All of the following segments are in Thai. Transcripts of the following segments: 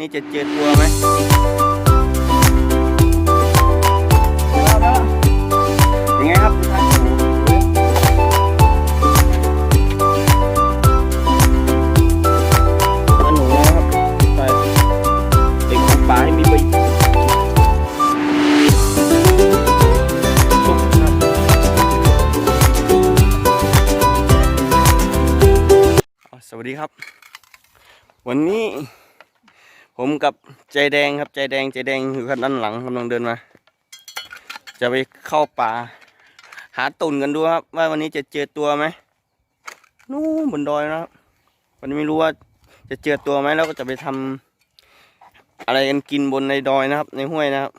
นี่จะเจอตัวไหมยังไงครับตัวหนูนะครับไปเด็กของป่าให้มีประโยชน์สวัสดีครับ วันนี้ ผมกับใจแดงครับใจแดงใจแดงอยู่ข้างด้านหลังกำลังเดินมา จะไปเข้าป่า หาตุ่นกันดูครับ ว่าวันนี้จะเจอตัวไหมนู่นบนดอยนะครับวันนี้ไม่รู้ว่าจะเจอตัวไหมแล้วก็จะไปทำอะไรกันกินบนในดอยนะครับ ในห้วยนะครับ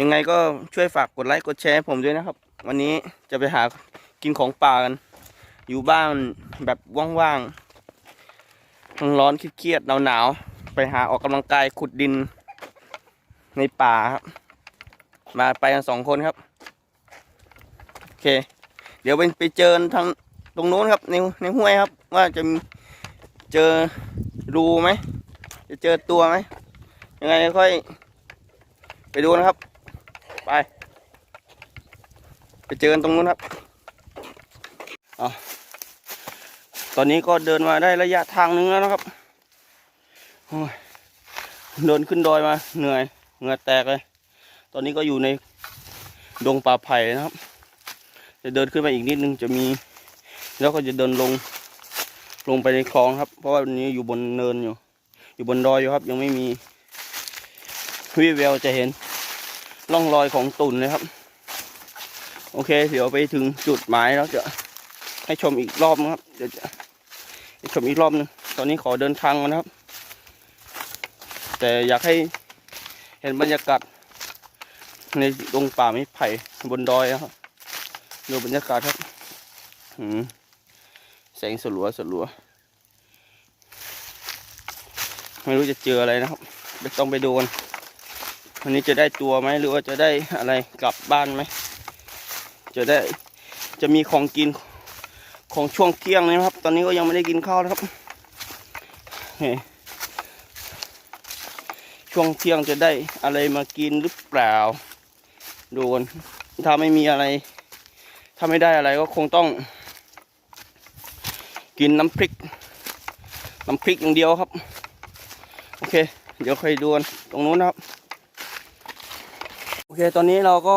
ยังไงก็ช่วยฝากกดไลค์กดแชร์ผมด้วยนะครับ วันนี้จะไปหากินของป่ากัน อยู่บ้านแบบว่างๆร้อนๆเครียดๆหนาวๆ ไปหาออกกำลังกายขุดดินในป่าครับ มาไปกันสองคนครับ โอเค เดี๋ยวไปไปเจอทางตรงโน้นครับ ในในห้วยครับ ว่าจะเจอรูไหม จะเจอตัวไหม ยังไงค่อย ไปดูนะครับ ไป ไปเจอกันตรงนู้นครับอ๋อตอนนี้ก็เดินมาได้ระยะทางนึงแล้วนะครับ เดินขึ้นดอยมาเหนื่อยเหงื่อแตกเลย ตอนนี้ก็อยู่ในดงป่าไผ่นะครับ จะเดินขึ้นมาอีกนิดนึงจะมี แล้วก็จะเดินลงลงไปในคลองครับ เพราะว่าวันนี้อยู่บนเนินอยู่ อยู่บนดอยอยู่ครับ ยังไม่มีวิแววจะเห็นร่องรอยของตุ่นเลยครับ โอเค เดี๋ยวไปถึงจุดหมายแล้วจะให้ชมอีกรอบนะครับ เดี๋ยวจะชมอีกรอบนึง ตอนนี้ขอเดินทางก่อนนะครับ แต่อยากให้เห็นบรรยากาศในดงป่าไม้ไผ่บนดอยครับดูบรรยากาศครับหืมแสงสลัวสลัว ไม่รู้จะเจออะไรนะครับต้องไปดูกันวันนี้จะได้ตัวไหมหรือว่าจะได้อะไรกลับบ้านไหมจะได้จะมีของกินของช่วงเที่ยงนะครับ ตอนนี้ก็ยังไม่ได้กินข้าวนะครับ ช่วงเที่ยงจะได้อะไรมากินหรือเปล่าดูกันถ้าไม่มีอะไร ถ้าไม่ได้อะไรก็คงต้อง กินน้ำพริก น้ำพริกอย่างเดียวครับ โอเค เดี๋ยวค่อยดูนตรงนู้นครับโอเค ตอนนี้เราก็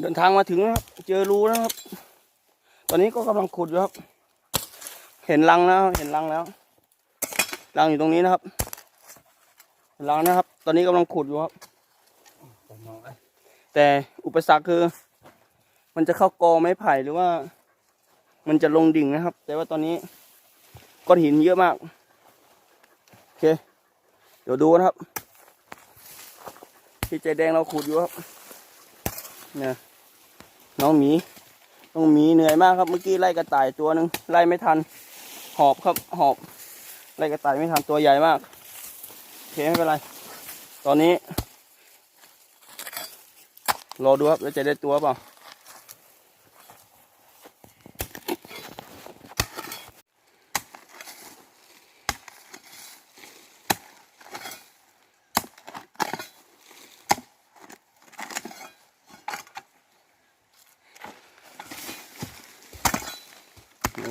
เดินทางมาถึงแล้วครับ เจอรูแล้วครับ ตอนนี้ก็กำลังขุดอยู่ครับ เห็นรังแล้ว เห็นรังแล้ว รังอยู่ตรงนี้นะครับ รังนะครับ ตอนนี้กำลังขุดอยู่ครับแต่อุปสรรคคือ มันจะเข้ากอไม้ไผ่หรือว่า มันจะลงดิ่งนะครับ แต่ว่าตอนนี้ก้อนหินเยอะมาก โอเค เดี๋ยวดูนะครับ ที่ใจแดงเราขุดอยู่ครับเนี่ยน้องหมีน้องหมีเหนื่อยมากครับ เมื่อกี้ไล่กระต่ายตัวหนึ่งไล่ไม่ทัน หอบครับ หอบ ไล่กระต่ายไม่ทันตัวใหญ่มาก เคไม่เป็นไร ตอนนี้ รอดูครับแล้วจะได้ตัวเปล่า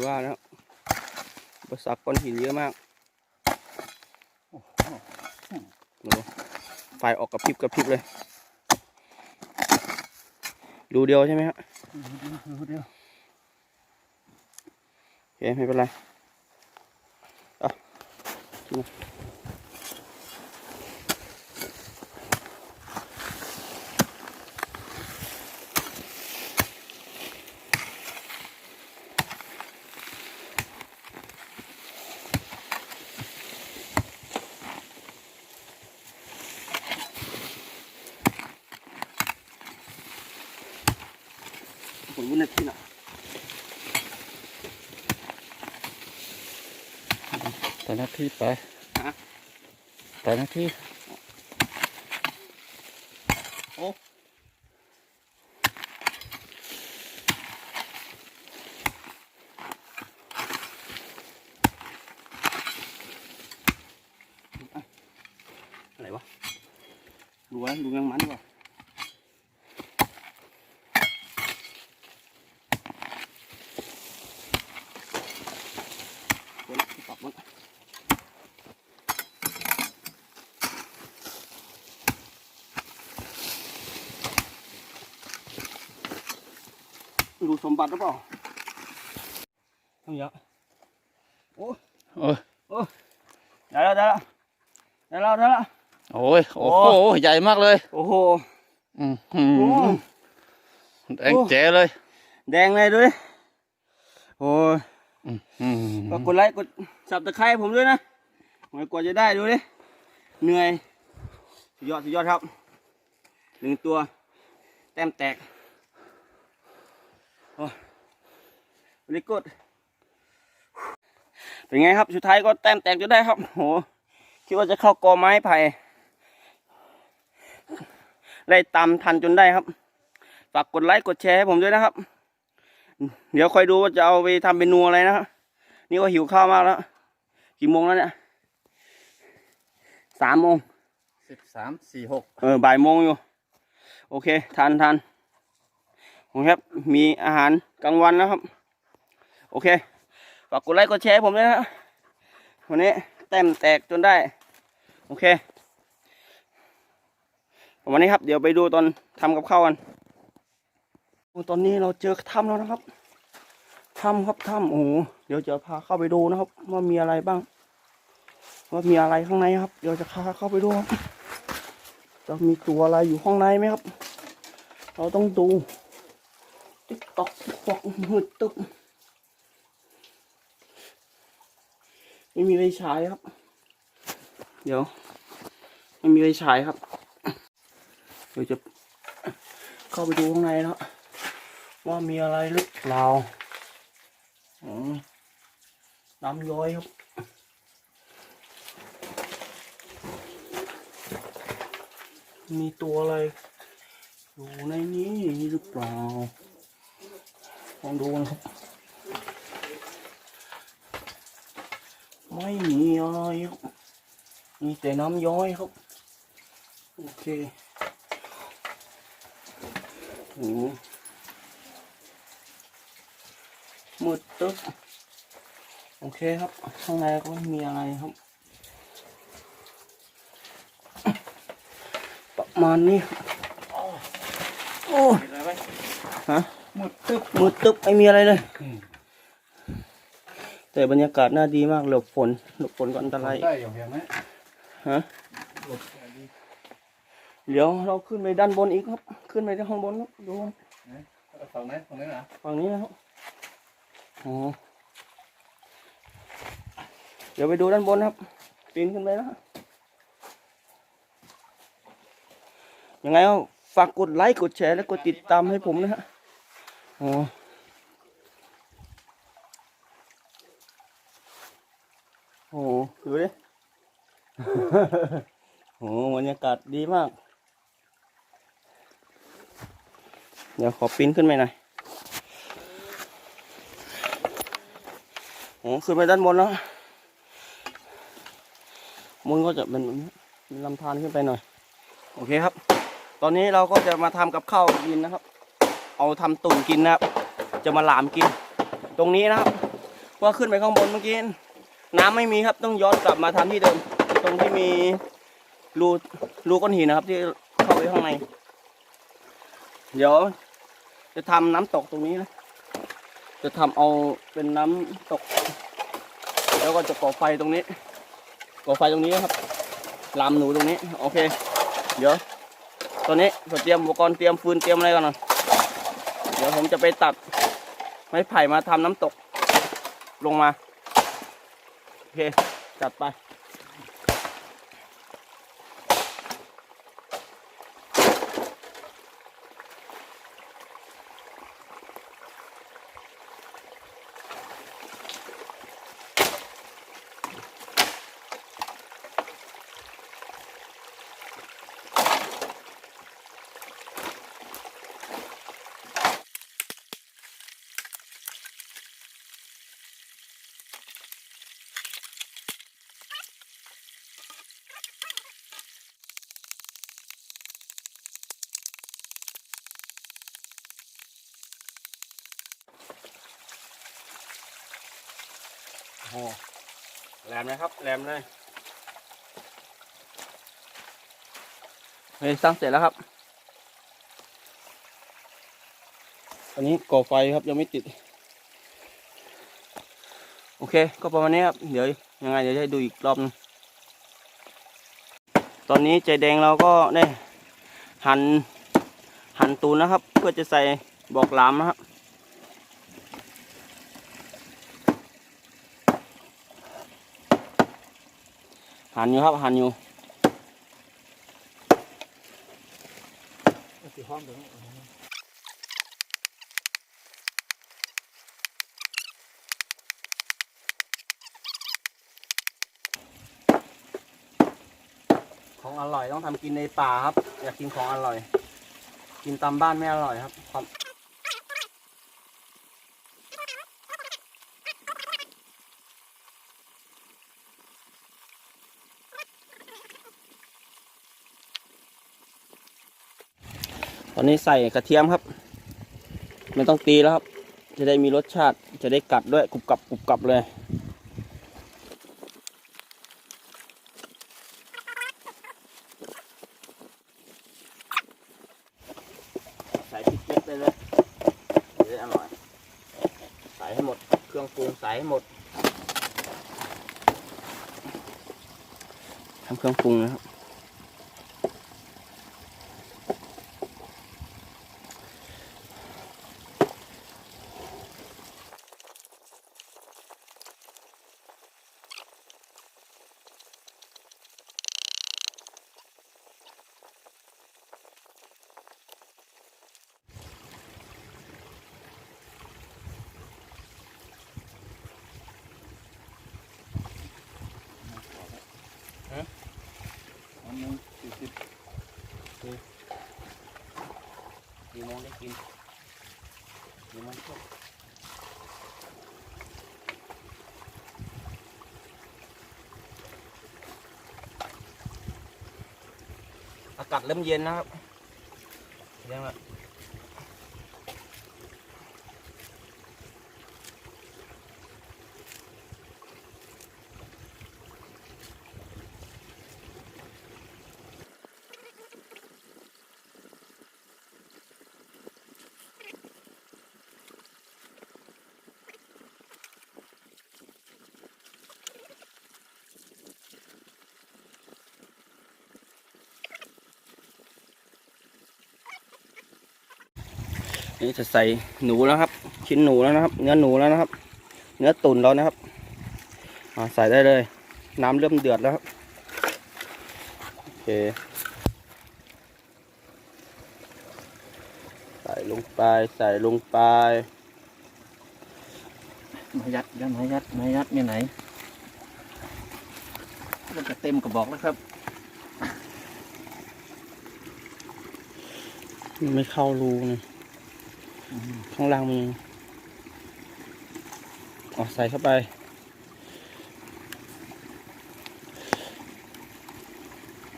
ว่าแล้วอุปสรรคก้อนหินเยอะมากดู ไฟออกกระพริบกระพริบเลยดูเดียวใช่ไหมครับโอเคไม่เป็นไรเอา ที่ไปไปหน้าที่โอ้อะไรวะดูวะดูงังมันวะ บัติหรือเปล่าทำเยอะโอ้โอ้ยโอ้ได้แล้วได้แล้วได้แล้วได้แล้วโอ้ยโอ้โหใหญ่มากเลยโอ้โหอืมหืโอ้มแดงแจ๋เลย แดงเลยดูดิโอ้ยอืมอืมก็กดไลค์กดสับตะไคร้ผมด้วยนะหน่อยกว่าจะได้ดูดิเหนื่อยสุดยอดสุดยอดครับหนึ่งตัว แต้มแตก โอ้บริกดเป็นไงครับ สุดท้ายก็แต้มแตกจนได้ครับโหคิดว่าจะเข้ากอไม้ไผ่ไล่ตามทันจนได้ครับ ฝากกดไลค์กดแชร์ให้ผมด้วยนะครับ เดี๋ยวคอยดูว่าจะเอาไปทำเป็นนัวอะไรนะครับนี่ก็หิวข้าวมากแล้ว กี่โมงแล้วเนี่ยสามโมงสิบสามสี่หกเออบ่ายโมงอยู่ โอเคทานทานผม ครับ มีอาหารกลางวันแล้วครับ โอเค ฝากกดไลค์กดแชร์ให้ผมด้วยนะวันนี้แต้มแตกจนได้ โอเควันนี้ครับ เดี๋ยวไปดูตอนทำกับข้าวกันตอนนี้เราเจอถ้ำแล้วนะครับถ้ำครับถ้ำโอ้โหเดี๋ยวจะพาเข้าไปดูนะครับ ว่ามีอะไรบ้าง ว่ามีอะไรข้างในครับ เดี๋ยวจะพาเข้าไปดูจะมีตัวอะไรอยู่ข้างในไหมครับ เราต้องดู ติ๊กตอกติ๊กตอกมืดตึ๊บไม่มีไฟฉายครับ เดี๋ยว ไม่มีไฟฉายครับ เดี๋ยวจะเข้าไปดูข้างในนะครับว่ามีอะไรหรือเปล่าน้ำย้อยครับมีตัวอะไรอยู่ในนี้หรือเปล่า ลองดูนะครับ ไม่มีอะไรครับมีแต่น้ำย้อยครับ โอเคโอ้มืดตึ๊บโอเคครับ ข้างในก็ไม่มีอะไรครับ ประมาณนี้โอ้ยอะไรไหฮะ หมดตึ๊บมืดตึ๊บไม่มีอะไรเลย อืมแต่บรรยากาศน่าดีมากหลบฝนหลบฝนก็อันตรายได้อย่างเดียวไหมฮะเดี๋ยวเราขึ้นไปด้านบนอีกครับ ขึ้นไปที่ข้างบนครับดูฝั่งไหนฝั่งไหนนะฝั่งนี้นะครับอ๋อเดี๋ยวไปดูด้านบนครับปีนขึ้นไปนะยังไงก็ฝากกดไลค์กดแชร์และกดติดตามให้ผมนะฮะอ๋อ โอ้โหดูดิโอ้โหบรรยากาศดีมาก เดี๋ยวขอปีนขึ้นไปหน่อยโอ้ขึ้นไปด้านบนแล้วมุนก็จะเป็นแบบนี้มีลำธารขึ้นไปหน่อย โอเคครับ ตอนนี้เราก็จะมาทำกับข้าวกินนะครับ เอาทำตุ่นกินนะครับ จะมาหลามกิน ตรงนี้นะครับว่าขึ้นไปข้างบนเมื่อกี้น้ำไม่มีครับต้องย้อนกลับมาทำที่เดิม ตรงที่มีรูรูก้อนหินนะครับ ที่เข้าไปข้างใน เดี๋ยว จะทำน้ำตกตรงนี้นะจะทำเอาเป็นน้ำตก แล้วก็จะก่อไฟตรงนี้ก่อไฟตรงนี้นะครับลามหนูตรงนี้ โอเค เดี๋ยว ตอนนี้เตรียมอุปกรณ์เตรียมฟืนเตรียมอะไรก่อนนะ ดี๋ยวผมจะไปตัดไม้ไผ่มาทำน้ำตกลงมา โอเค จัดไป โอ้แหลมเลยครับแหลมเลยเฮ้ยสร้างเสร็จแล้วครับตอนนี้ก่อไฟครับยังไม่ติด โอเค ก็ประมาณนี้ครับ เดี๋ยวยังไงเดี๋ยวจะให้ดูอีกรอบนึงตอนนี้ใจแดงเราก็ได้หั่นหั่นตูนนะครับ เพื่อจะใส่บอกหลามนะครับ หันอยู่ครับหันอยู่ของอร่อยต้องทำกินในป่าครับ อยากกินของอร่อย กินตามบ้านไม่อร่อยครับความ ตอนนี้ใส่กระเทียมครับไม่ต้องตีแล้วครับ จะได้มีรสชาติจะได้กัดด้วยกรุบกรับกรุบกรับเลย ใส่พริกเม็ดไปเลยจะได้อร่อย ใส่ให้หมด เครื่องปรุงใส่ให้หมดทำเครื่องปรุงนะครับ มงได้กินกี่โมงช่วงอากาศเริ่มเย็นนะครับ นี่จะใส่หนูแล้วครับ ชิ้นหนูแล้วนะครับ เนื้อหนูแล้วนะครับ เนื้อตุ๋นแล้วนะครับอ่าใส่ได้เลย น้ำเริ่มเดือดแล้วครับโอเคใส่ลงไปใส่ลงไปมายัดยัดมายัดมายัดเนี่ยไหนมันจะเต็มกระบอกแล้วครับ ไม่เข้ารูนะ ข้างล่างมันยังอ๋อใส่เข้าไป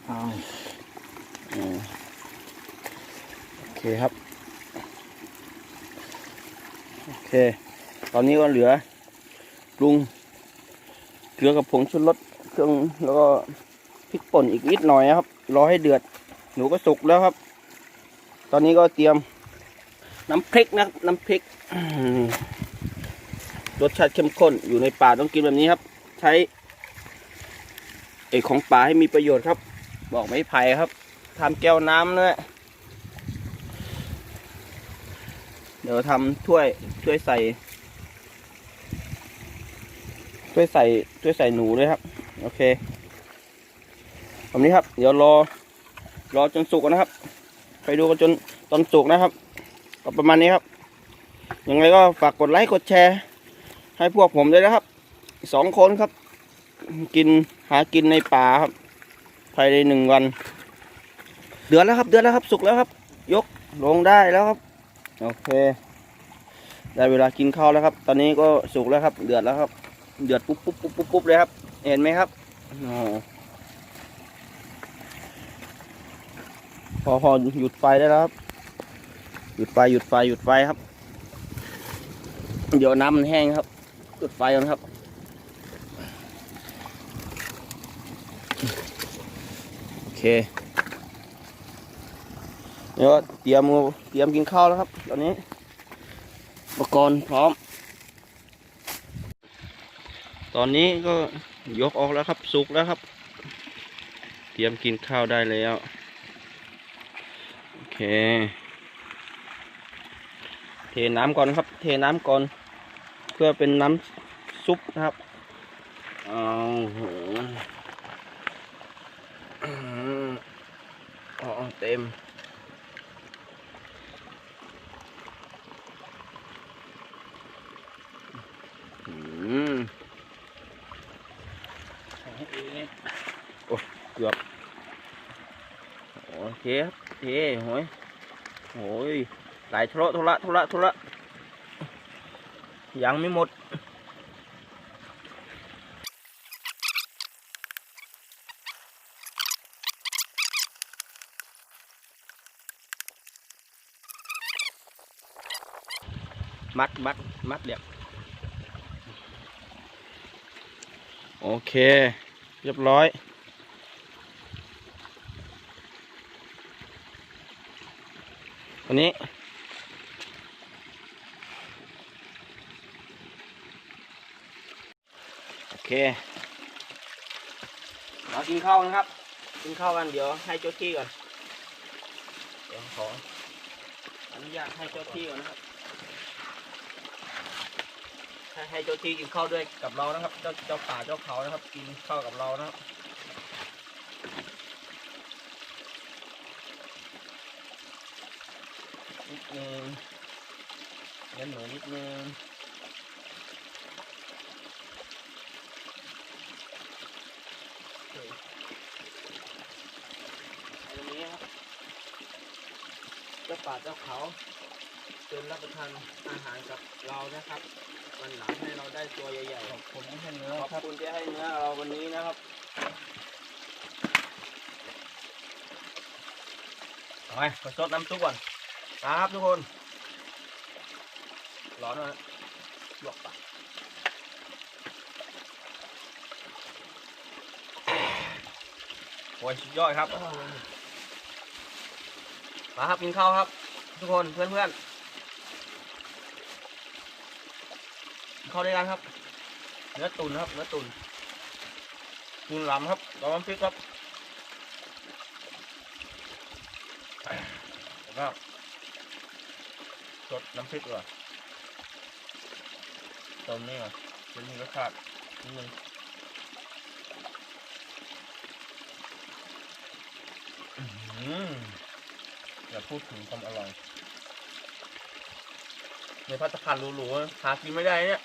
เอาอืมโอเคครับ โอเค ตอนนี้ก็เหลือปรุงเกลือกับผงชูรสเครื่องแล้วก็พริกป่นอีกนิดหน่อยนะครับ รอให้เดือด หนูก็สุกแล้วครับ ตอนนี้ก็เตรียม น้ำพริกนะครับ น้ำพริกรสชาติเข้มข้นอยู่ในป่าต้องกินแบบนี้ครับ ใช้เอกของป่าให้มีประโยชน์ครับ บอกไม้ไผ่ครับทำแก้วน้ำด้วยเดี๋ยวทำถ้วยถ้วยใส่ถ้วยใส่ถ้วยใส่หนูด้วยครับ โอเคแบบนี้ครับ เดี๋ยวรอรอจนสุกนะครับ ไปดูกันจนตอนสุกนะครับ ก็ประมาณนี้ครับยังไงก็ฝากกดไลค์กดแชร์ ให้พวกผมด้วยนะครับสองคนครับ กินหากินในป่าครับภายในหนึ่งวัน เดือดแล้วครับ เดือดแล้วครับ สุกแล้วครับ ยกลงได้แล้วครับ โอเค ได้เวลากินข้าวแล้วครับ ตอนนี้ก็สุกแล้วครับ เดือดแล้วครับ เดือดปุ๊บปุ๊บปุ๊บปุ๊บปุ๊บเลยครับ เห็นไหมครับอพอพอหยุดไฟได้แล้วครับ หยุดไฟหยุดไฟหยุดไฟครับ เดี๋ยวน้ำมันแห้งครับ หยุดไฟก่อนครับ โอเคเดี๋ยวเตรียมเตรียมกินข้าวแล้วครับ ตอนนี้อุปกรณ์พร้อม ตอนนี้ก็ยกออกแล้วครับสุกแล้วครับ เตรียมกินข้าวได้แล้ว โอเค เทน้ำก่อนครับ เทน้ำก่อน เพื่อเป็นน้ำซุปนะครับเอาโหอ๋อเต็มอืมโอ้เกือบ โอเคครับเทโหยโหย หลายทุระทุระทุระทุระยังไม่หมด มัดมัดมัดเรียบโอเค เรียบร้อยวันนี้ โอเค มากินข้าวนะครับ กินข้าวกันเดี๋ยวให้เจ้าที่ก่อน เดี๋ยวขออนุญาตให้เจ้าที่ก่อนนะครับ ให้เจ้าที่กินข้าวด้วยกับเรานะครับ เจ้าเจ้าป่าเจ้าเขานะครับ กินข้าวกับเรานะครับนิดนึงเนื้อหมูนิดนึงโอเคอันนี้ครับเจ้า ป่าเจ้าเขาเชิญรับประทานอาหารกับเรานะครับ วันหลังให้เราได้ตัวใหญ่ๆขอบคุณที่ให้เนื้อขอบครับคุณที่ให้เนื้อเราวันนี้นะครับเอาไปมาซดน้ำซุปก่อนนะครับทุกคน ร้อนนะลวกปากโอ้ยสุดยอดครับ มาครับกินข้าวครับ ทุกคนเพื่อนๆกินเข้าด้วยกันครับ เนื้อตุนครับ เนื้อตุนตุนลำครับลำน้ำพริกครับแล้วก็สดน้ำพริกก่อนติมนี่ก่อนจะมีรสชาตินิดนึงอื้อหื อย่าพูดถึงความอร่อยในพัตคารหรูๆหากินไม่ได้เนี่ย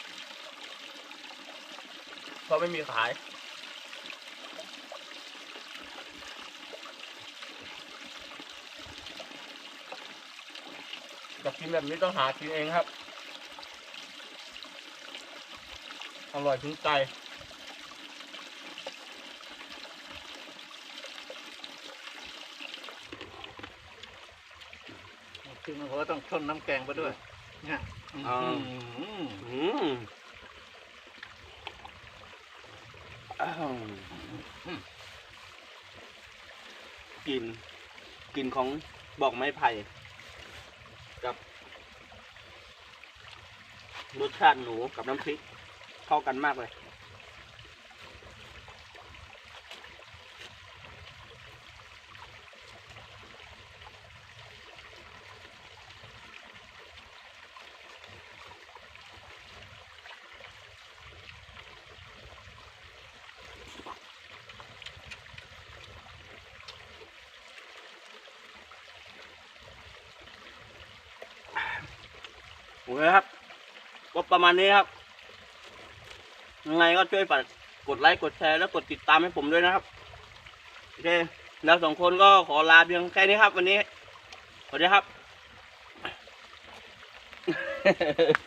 เพราะไม่มีขาย จะกินแบบนี้ต้องหากินเองครับ อร่อยถึงใจ คือมัน ก็ต้องต้นน้ำแกงไปด้วยเนี่ยอ่าอื้อหืออืมอ้าวกลิ่นกลิ่นของบอกไม้ไผ่กับรสชาติหนูกับน้ำพริกเข้ากันมากเลย โอเคครับก็ประมาณนี้ครับ ยังไงก็ช่วยฝากกดไลค์กดแชร์แล้วกดติดตามให้ผมด้วยนะครับโอเคเราสองคนก็ขอลาเพียงแค่นี้ครับ วันนี้สวัสดีครับ